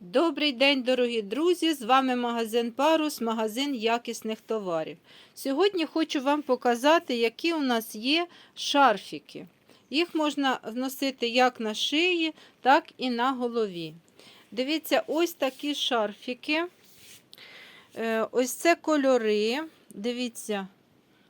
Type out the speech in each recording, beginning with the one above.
Добрий день, дорогі друзі! З вами магазин Парус, магазин якісних товарів. Сьогодні хочу вам показати, які у нас є шарфіки. Їх можна носити як на шиї, так і на голові. Дивіться, ось такі шарфіки. Е, Ось це кольори. Дивіться,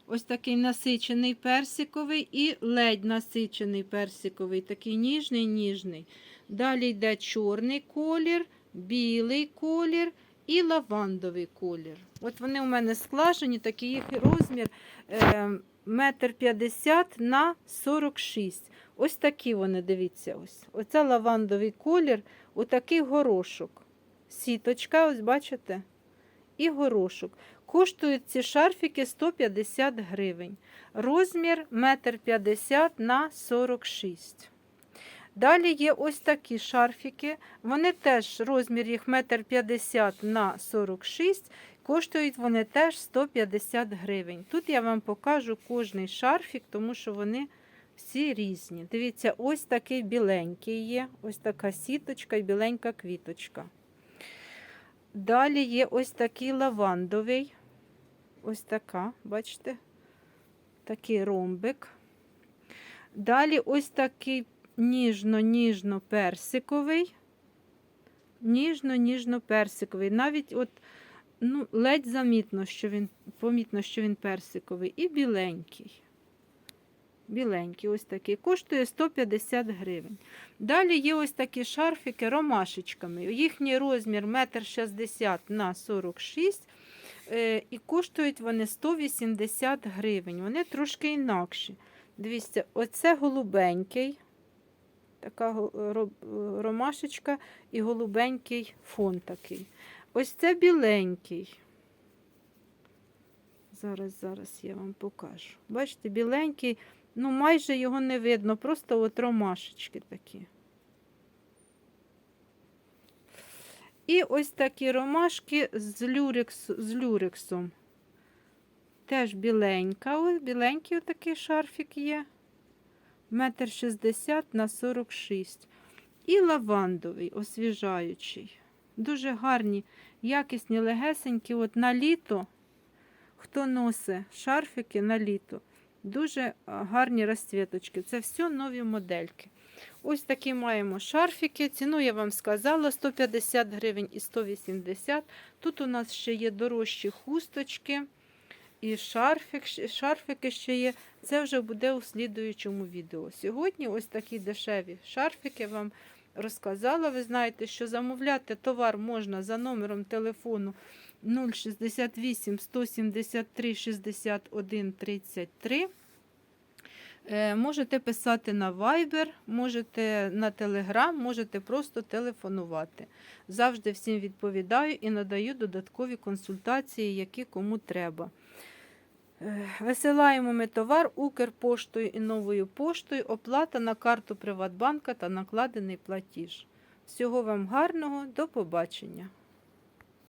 ось такий насичений персиковий і ледь насичений персиковий, такий ніжний, ніжний. Далі йде чорний колір, білий колір і лавандовий колір. От вони у мене склажені, такий їх розмір е, метр п'ятдесят на 46. Ось такі вони, дивіться. ось. Оце лавандовий колір, отакий горошок. Сіточка, ось бачите? І горошок. Коштують ці шарфіки 150 гривень. Розмір 1,50 м на 46 Далі є ось такі шарфіки. Вони теж розмір їх 1,50 м на 46 Коштують вони теж 150 гривень. Тут я вам покажу кожний шарфік, тому що вони всі різні. Дивіться, ось такий біленький є, ось така сіточка і біленька квіточка. Далі є ось такий лавандовий. Ось така, бачите, такий ромбик. Далі ось такий ніжно-ніжно-персиковий. Ніжно-ніжно-персиковий. Навіть от, ну, ледь замітно, що він, помітно, що він персиковий. І біленький. Біленький, ось такий. Коштує 150 гривень. Далі є ось такі шарфики ромашечками. Їхній розмір 1,60 м на 46 е, і коштують вони 180 гривень. Вони трошки інакші. Дивіться, оце голубенький, така ромашечка і голубенький фон такий. Ось це біленький. Зараз, зараз я вам покажу. Бачите, біленький, ну майже його не видно, просто от ромашечки такі. І ось такі ромашки з, люрекс, з люрексом. Теж біленька, біленький отакий шарфік є. Метр шістдесят на 46. І лавандовий, освіжаючий. Дуже гарні, якісні, легесенькі. От на літо, хто носить шарфики на літо, дуже гарні розцвіточки. Це все нові модельки. Ось такі маємо шарфики. Ціну я вам сказала 150 гривень і 180. Тут у нас ще є дорожчі хусточки. І шарфик, шарфики ще є. Це вже буде у слідуючому відео. Сьогодні ось такі дешеві шарфики вам розказала. Ви знаєте, що замовляти товар можна за номером телефону 068 173 61 33. Е, Можете писати на Viber, можете на Telegram, можете просто телефонувати. Завжди всім відповідаю і надаю додаткові консультації, які кому треба. Е, Висилаємо ми товар Укрпоштою і новою поштою, оплата на карту Приватбанка та накладений платіж. Всього вам гарного, до побачення!